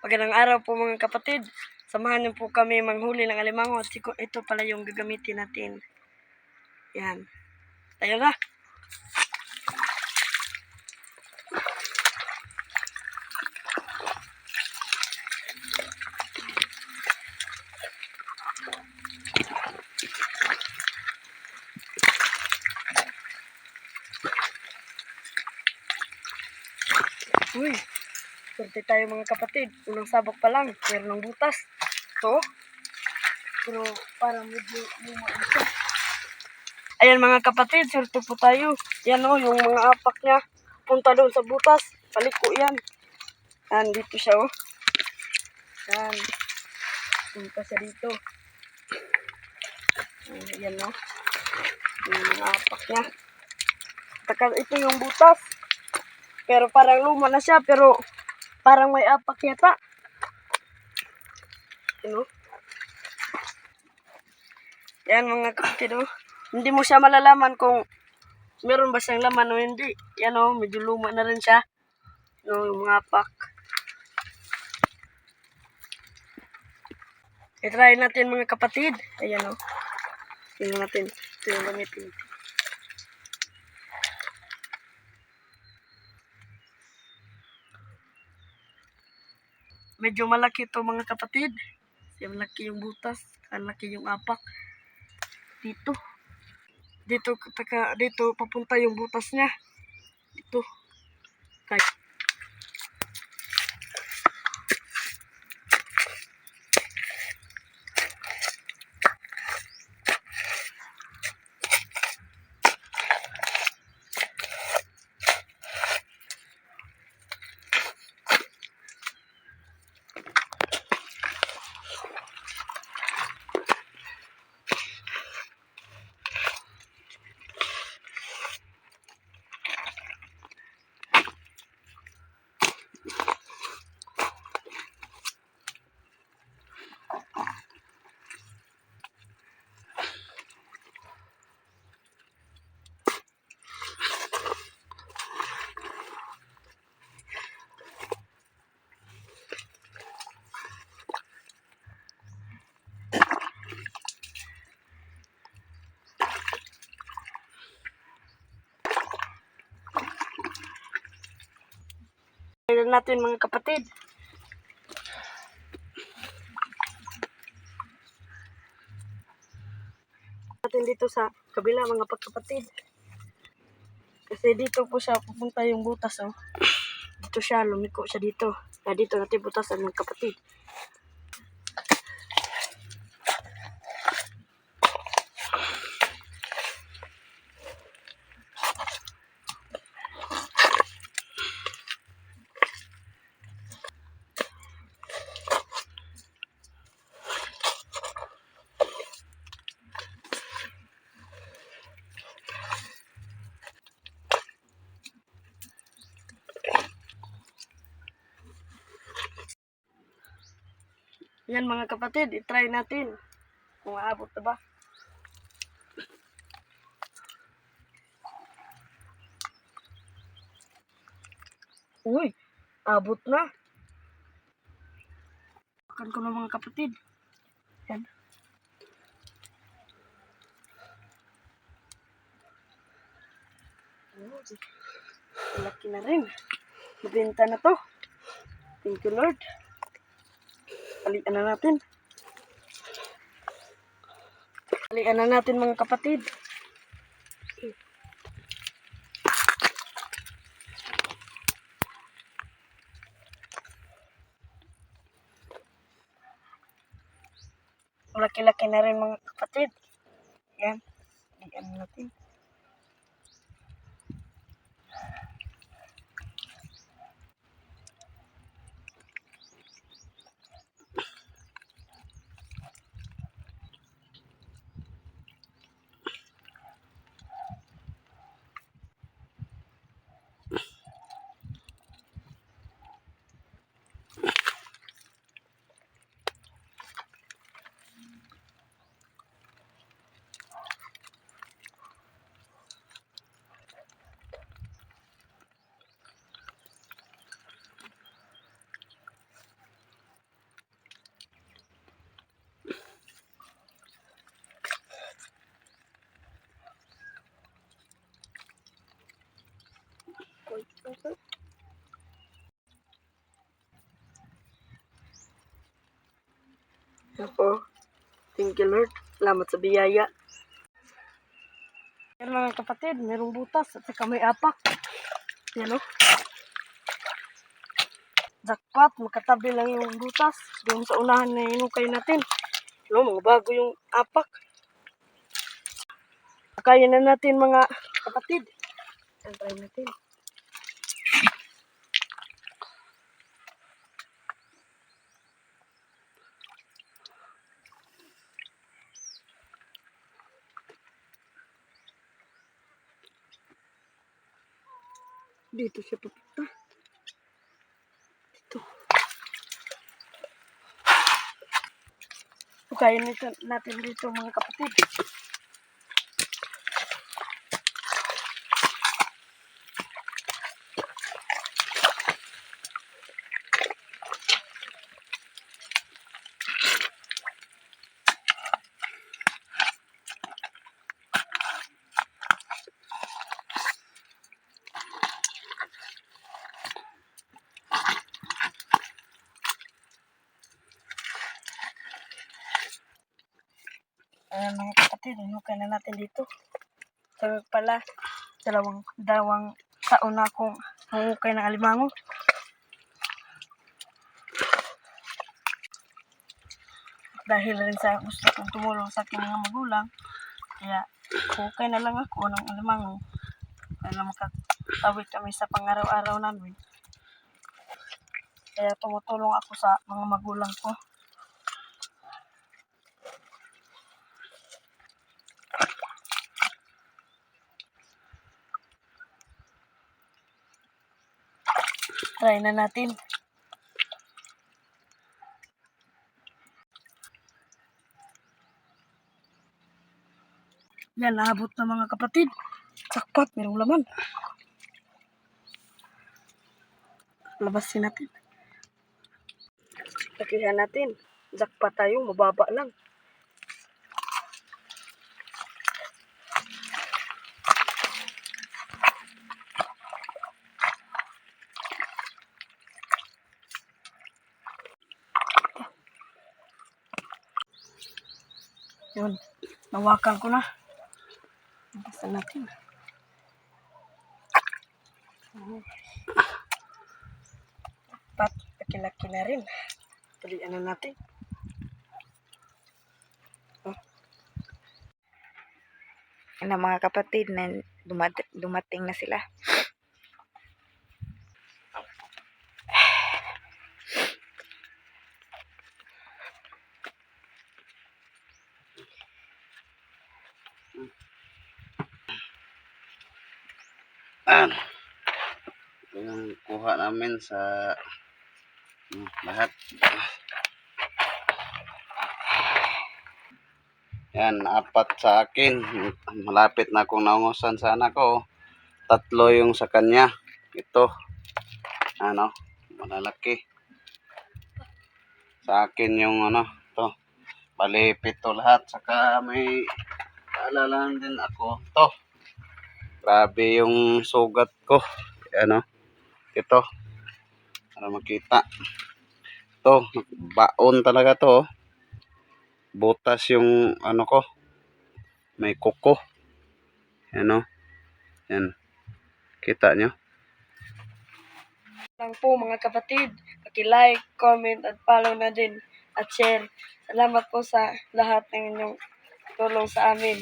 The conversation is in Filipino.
Magandang araw po mga kapatid. Samahan niyo po kami manghuli ng alimango at ito pala yung gagamitin natin. Yan. Tayo na. Uy, Swerte tayo mga kapatid. Unang sabak pa lang, meron ng butas. Ito. Pero parang medyo luma ito. Ayan mga kapatid, swerte po tayo. Yan o, yung mga apak niya. Punta doon sa butas. Paliko yan. Yan, dito siya o. Yan. Punta siya dito. Yan o. Yung mga apak niya. Taka, ito yung butas. Pero parang luma na siya, pero parang may apak yata. Ano? Yan mga kapatid, oh. Hindi mo siya malalaman kung meron ba siyang laman o hindi. Yan oh, medyo luma na rin siya. No, mga apak. I-try natin mga kapatid. Ayan oh. Tingnan natin. Ito yung gamitin. Medyo malaki to mga kapatid. Kasi malaki yung butas. Ang laki yung apak. Dito. Dito, taka, dito papunta yung butas niya. Dito. Kay. Tignan natin mga kapatid. natin dito sa kabila mga pagkapatid. Kasi dito po siya pupunta yung butas oh. Dito siya, lumiko siya dito. Na dito natin butasan ng kapatid. Yan mga kapatid, itry natin. Kung aabot na ba. Uy, abot na. Akan ko na mga kapatid. Yan. Malaki na rin. Mabenta na to. Thank you Lord. Alian na natin. Alian na natin mga kapatid. Laki-laki na rin mga kapatid. Yan. Alian na natin. Ako, thank you Lord. Salamat sa biyaya. Yan mga kapatid, merong butas at saka may apak. Yan o. Jackpot, makatabi lang yung butas. Doon sa unahan na inukay natin. No, mga bago yung apak. Kaya na natin mga kapatid. Yan, try natin. Dito siya papunta. Dito. Kaya nito natin dito mga kapatid. Ayan mga kapatid, hinukay na natin dito. Sabi pala, dalawang, dalawang taon na akong hukay ng alimango. Dahil rin sa gusto kong tumulong sa aking mga magulang, kaya hukay na lang ako ng alimango. Para makatawid kami sa pangaraw-araw namin. Kaya tumutulong ako sa mga magulang ko. Try na natin. Yan, naabot na mga kapatid. Sakpat, merong laman. Labasin natin. Lakihan natin. Jackpot tayo, mababa lang. Yun, nawakan ko na. Basta natin. Pat, laki-laki na rin. Tulian na natin. na mga kapatid na dumat- dumating na sila. Ano? Ito yung kuha namin sa hmm, lahat. Yan, apat sa akin. Malapit na akong naungusan sa anak ko. Tatlo yung sa kanya. Ito. Ano? Malalaki. Sa akin yung ano, to. Bali, pito lahat. Saka may kaalalan din ako. To. Grabe yung sugat ko. Ano? Ito. Para makita. Ito. Baon talaga to. oh. Butas yung ano ko. May kuko. Ano? Yan. Kita nyo? lang po mga kapatid. Paki-like, comment, at follow na din. At share. Salamat po sa lahat ng inyong tulong sa amin.